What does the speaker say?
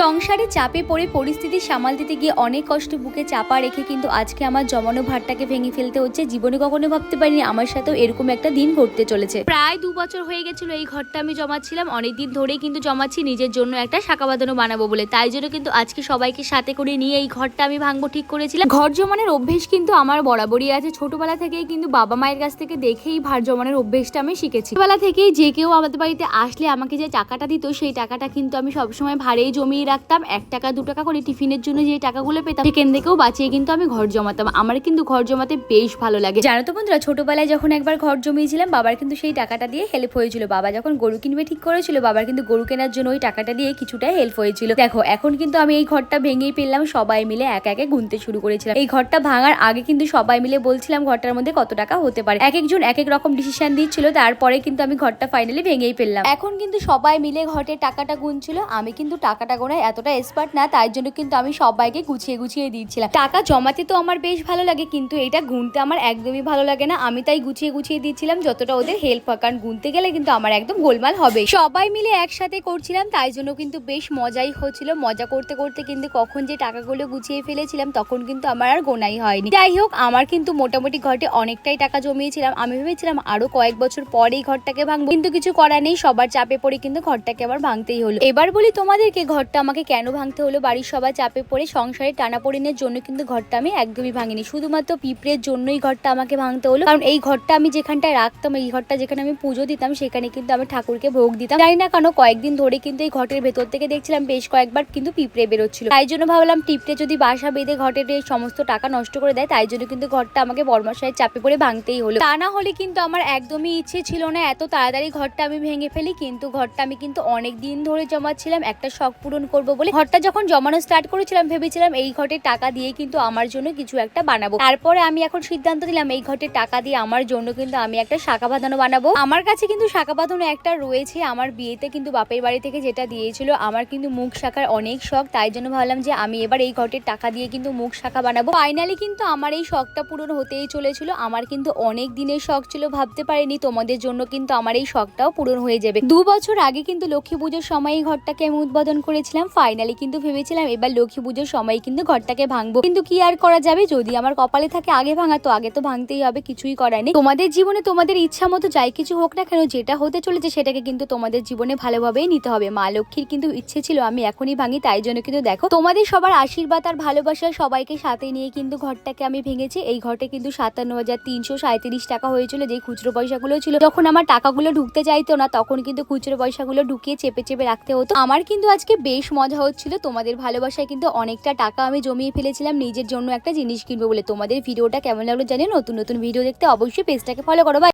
সংসারে চাপে পড়ে পরিস্থিতি সামাল দিতে গিয়ে অনেক কষ্ট বুকে চাপা রেখে কিন্তু আজকে আমার জমানো ভাতটাকে ভেঙে ফেলতে হচ্ছে। জীবনে কখনো ভাবতে পারিনি আমার সাথেও এরকম একটা দিন ঘটতে চলেছে। প্রায় দু বছর হয়ে গেছিল এই ঘরটা আমি জমাচ্ছিলাম। অনেকদিন ধরেই কিন্তু জমাচ্ছি, নিজের জন্য একটা শাখা বাঁধানো বানাবো বলে। তাই জন্য কিন্তু আজকে সবাইকে সাথে করে নিয়ে এই ঘরটা আমি ভাঙবো ঠিক করেছিলাম। ঘর জমানোর অভ্যেস কিন্তু আমার বরাবরই আছে। ছোটবেলা থেকেই কিন্তু বাবা মায়ের কাছ থেকে দেখেই ভার জমানোর অভ্যেসটা আমি শিখেছি। ছোটবেলা থেকেই যে কেউ আমাদের বাড়িতে আসলে আমাকে যে টাকাটা দিত, সেই টাকাটা কিন্তু আমি সবসময় ভারেই জমিয়ে রাখতাম, এক টাকা, দু টাকা করে টিফিনের জন্য যে টাকাগুলো পেতাম সেখান থেকেও বাঁচিয়ে কিন্তু আমি ঘর জমাতাম। আমার কিন্তু ঘর জমাতে বেশ ভালো লাগে। জানো তো বন্ধুরা, ছোটবেলায় যখন একবার ঘর জমিয়েছিলাম, বাবার কিন্তু সেই টাকাটা দিয়ে হেল্প হয়েছিল। বাবা যখন গরু কিনবে ঠিক করেছিল, বাবার কিন্তু গরু কেনার জন্য ওই টাকাটা দিয়ে কিছুটা হেল্প হয়েছিল। দেখো, এখন কিন্তু আমি এই ঘরটা ভেঙেই পেলাম সবাই মিলে এক একে গুনতে শুরু করেছিলাম। এই ঘরটা ভাঙার আগে কিন্তু সবাই মিলে বলছিলাম, ঘরটার মধ্যে কত টাকা হতে পারে? এক একজন এক এক রকম ডিসিশন দিচ্ছিল, তারপরে কিন্তু আমি ঘরটা ফাইনালি ভেঙেই ফেললাম। এখন কিন্তু সবাই মিলে ঘরের টাকাটা গুনছিল, আমি কিন্তু টাকাটা গোনায় এতটা এক্সপার্ট না, তাই জন্য কিন্তু আমি সবাইকে গুছিয়ে গুছিয়ে দিচ্ছিলাম। টাকা জমাতে তো আমার বেশ ভালো লাগে, কিন্তু এটা গুনতে আমার একদমই ভালো লাগে না। আমি তাই গুছিয়ে গুছিয়ে দিচ্ছিলাম, যতটা ওদের হেল্প হয় কারণ গুনতে গেলে কিন্তু আমার একদম গোলমাল হবে। সবাই মিলে একসাথে করছিলাম, তাই জন্য কিন্তু বেশ মজাই হচ্ছিল। মজা করতে করতে কিন্তু কখন যে টাকাগুলো গুছিয়ে ফেলেছিলাম, তখন কিন্তু আমার আর গোনাই হয়নি। যাই হোক, আমার কিন্তু মোটামুটি ঘরটে অনেকটাই টাকা জমিয়েছিলাম। আমি ভেবেছিলাম আরও কয়েক বছর পরে এই ঘরটাকে ভাঙবো, কিন্তু কিছু করার নেই, সবার চাপে পড়ে কিন্তু ঘরটাকে আবার ভাঙতেই হলো। এবার বলি তোমাদেরকে ঘরটা আমাকে কেন ভাঙতে হলো? বাড়ির সবাই চাপে পড়ে সংসারে টানাপোড়েনের জন্য কিন্তু ঘরটা আমি একদমই ভাঙিনি। শুধুমাত্র পিঁপড়ের জন্যই ঘরটা আমাকে ভাঙতে হলো। কারণ এই ঘরটা আমি যেখানটায় রাখতাম, এই ঘরটা যেখানে আমি পুজো দিতাম, সেখানে কিন্তু আমি ঠাকুরকে ভোগ দিতাম। জানি না কেন কয়েকদিন ধরে কিন্তু এই ঘটের ভেতর থেকে দেখছিলাম বেশ কয়েকবার কিন্তু পিঁপড়ে বেরোচ্ছিল। তাই জন্য ভাবলাম পিঁপড়ে যদি বাসা বেঁধে ঘটের এই সমস্ত টাকা নষ্ট করে দেয়, তাই জন্য কিন্তু ঘরটা আমাকে বর্মাশায় চাপে পড়ে ভাঙতেই হলো। তা না হলে কিন্তু আমার একদমই ইচ্ছে ছিল না এত তাড়াতাড়ি ঘরটা আমি ভেঙে ফেলি, কিন্তু ঘরটা আমি কিন্তু অনেক দিন ধরে জমাচ্ছিলাম। একটা শখ পূরণ করব বলে ঘরটা যখন জমানো স্টার্ট করেছিলাম, ভেবেছিলাম এই ঘটের টাকা দিয়ে কিন্তু আমার জন্য কিছু একটা বানাবো। তারপরে আমি এখন সিদ্ধান্ত নিলাম, এই ঘটের টাকা দিয়ে আমার জন্য কিন্তু আমি একটা শাখা বাঁধানো বানাবো। আমার কাছে কিন্তু শাখা বাঁধানো একটা রয়েছে, আমার বিয়েতে কিন্তু বাপের বাড়ি থেকে যেটা দিয়েছিল, আমার কিন্তু মুখ শাখার অনেক শখ, তাই জন্য ভাবলাম যে আমি এবার এই ঘটের টাকা দিয়ে কিন্তু মুখ শাখা বানাবো। ফাইনালি কিন্তু আমার এই শখটা পূরণ হতেই চলেছিল, আমার কিন্তু অনেক দিনের শখ ছিল, ভাবতে পারিনি, তোমাদের জন্য কিন্তু আমার এই শখটাও পূরণ হয়ে যাবে। দু বছর আগে কিন্তু লক্ষ্মী পুজোর সময় এই ঘরটাকে আমি উদ্বোধন করেছিলাম ফাইনালি কিন্তু ভেবেছিলাম এবার লক্ষ্মী পুজোর সময় কিন্তু ঘরটাকে ভাঙবো। কিন্তু কি আর করা যাবে? যদি আমার কপালে থাকে আগে ভাঙা, তো আগে তো ভাঙতেই হবে, কিছুই করার নেই। তোমাদের জীবনে তোমাদের ইচ্ছা মতো যাই কিছু হোক না কেন, যেটা হতে চলেছে সেটাকে কিন্তু তোমাদের জীবনে ভালোভাবেই নিতে হবে। মা লক্ষ্মীর কিন্তু ইচ্ছে ছিল, আমি এখনই ভাঙি, তাই জন্য কিন্তু দেখো, তোমাদের সবার আশীর্বাদ আর ভালোবাসা সবাইকে সাথে নিয়ে কিন্তু ঘরটাকে আমি ভেঙেছি। এই ঘরটা কিন্তু সাতান্ন হাজার তিনশো সাঁত্রিশ টাকা হয়েছিল যে খুচরো পয়সাগুলো ছিল। যখন আমার টাকাগুলো ঢুকতে চাইতো না, তখন কিন্তু খুচরো পয়সাগুলো ঢুকিয়ে চেপে চেপে রাখতে হতো। আমার কিন্তু আজকে বেশ মজা হচ্ছিল। তোমাদের ভালোবাসায় কিন্তু অনেকটা টাকা আমি জমিয়ে ফেলেছিলাম। নিজের জন্য একটা জিনিস কিনবো বলে। তোমাদের ভিডিওটা কেমন লাগল জানি নতুন নতুন ভিডিও দেখতে অবশ্যই পেজটাকে ফলো করো.